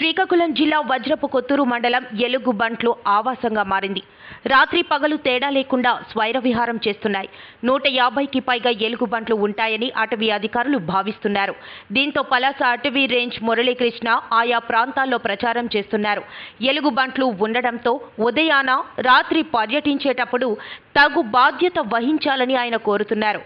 శ్రీకాకుళం జిల్లా వజ్రపు కొత్తూరు మండలం ఎలుగు బంట్లు ఆవాసంగా మారింది. రాత్రి పగలు తేడా లేకుండా స్వైర విహారం చేస్తున్నాయి. నూట యాభైకి పైగా ఎలుగు బంట్లు ఉంటాయని అటవీ అధికారులు భావిస్తున్నారు. దీంతో పలాస అటవీ రేంజ్ మురళీకృష్ణ ఆయా ప్రాంతాల్లో ప్రచారం చేస్తున్నారు. ఎలుగు బంట్లు ఉండడంతో ఉదయాన రాత్రి పర్యటించేటప్పుడు తగు బాధ్యత వహించాలని ఆయన కోరుతున్నారు.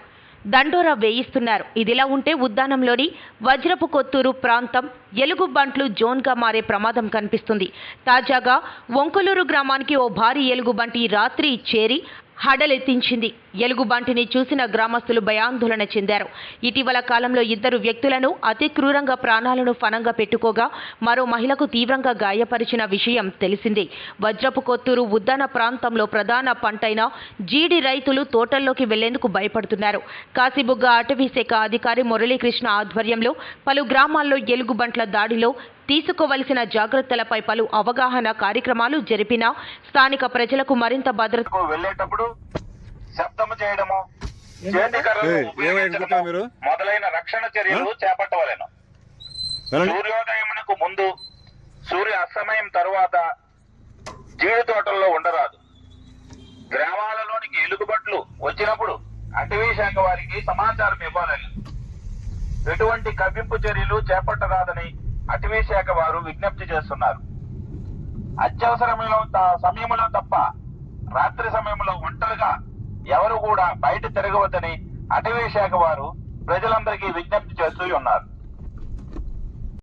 దండోరా వేయిస్తున్నారు. ఇదిలా ఉంటే ఉద్దానంలోని వజ్రపు కొత్తూరు ప్రాంతం ఎలుగుబంట్లు జోన్గా మారే ప్రమాదం కనిపిస్తుంది. తాజాగా వంకలూరు గ్రామానికి ఓ భారీ ఎలుగుబంటి రాత్రి చేరి హడలెత్తించింది. ఎలుగుబంటిని చూసిన గ్రామస్తులు భయాందోళన చెందారు. ఇటీవల కాలంలో ఇద్దరు వ్యక్తులను అతి క్రూరంగా ప్రాణాలను ఫనంగా పెట్టుకోగా మరో మహిళకు తీవ్రంగా గాయపరిచిన విషయం తెలిసిందే. వజ్రపు కొత్తూరు ఉద్దాన ప్రాంతంలో ప్రధాన పంటైన జీడి రైతులు తోటల్లోకి వెళ్ళేందుకు భయపడుతున్నారు. కాశీబుగ్గ అటవీ శాఖ అధికారి మురళీకృష్ణ ఆధ్వర్యంలో పలు గ్రామాల్లో ఎలుగుబంట్ల దాడిలో తీసుకోవలసిన జాగ్రత్తలపై పలు అవగాహన కార్యక్రమాలు జరిపినా స్థానిక ప్రజలకు మరింత భద్రత కు వెళ్ళేటప్పుడు శబ్దము చేయడము? మొదలైన రక్షణ చర్యలు చేపట్టవలెను. సూర్యోదయమునకు ముందు సూర్య అస్తమయం తరువాత జీడి తోటల్లో ఉండరాదు. గ్రామాలలోనికి ఎలుగుబంట్లు వచ్చినప్పుడు అటవీ శాఖ వారికి సమాచారం ఇవ్వాలని. ఎటువంటి కవ్వింపు చర్యలు చేపట్టరాదని రైల్వే శాఖ వారు విజ్ఞప్తి చేస్తున్నారు. అత్యవసరమైన సమయంలో తప్ప రాత్రి సమయంలో ఒంటరిగా ఎవరు కూడా బయట తిరగవద్దని అటవీ శాఖ వారు ప్రజలందరికీ విజ్ఞప్తి చేస్తూ ఉన్నారు.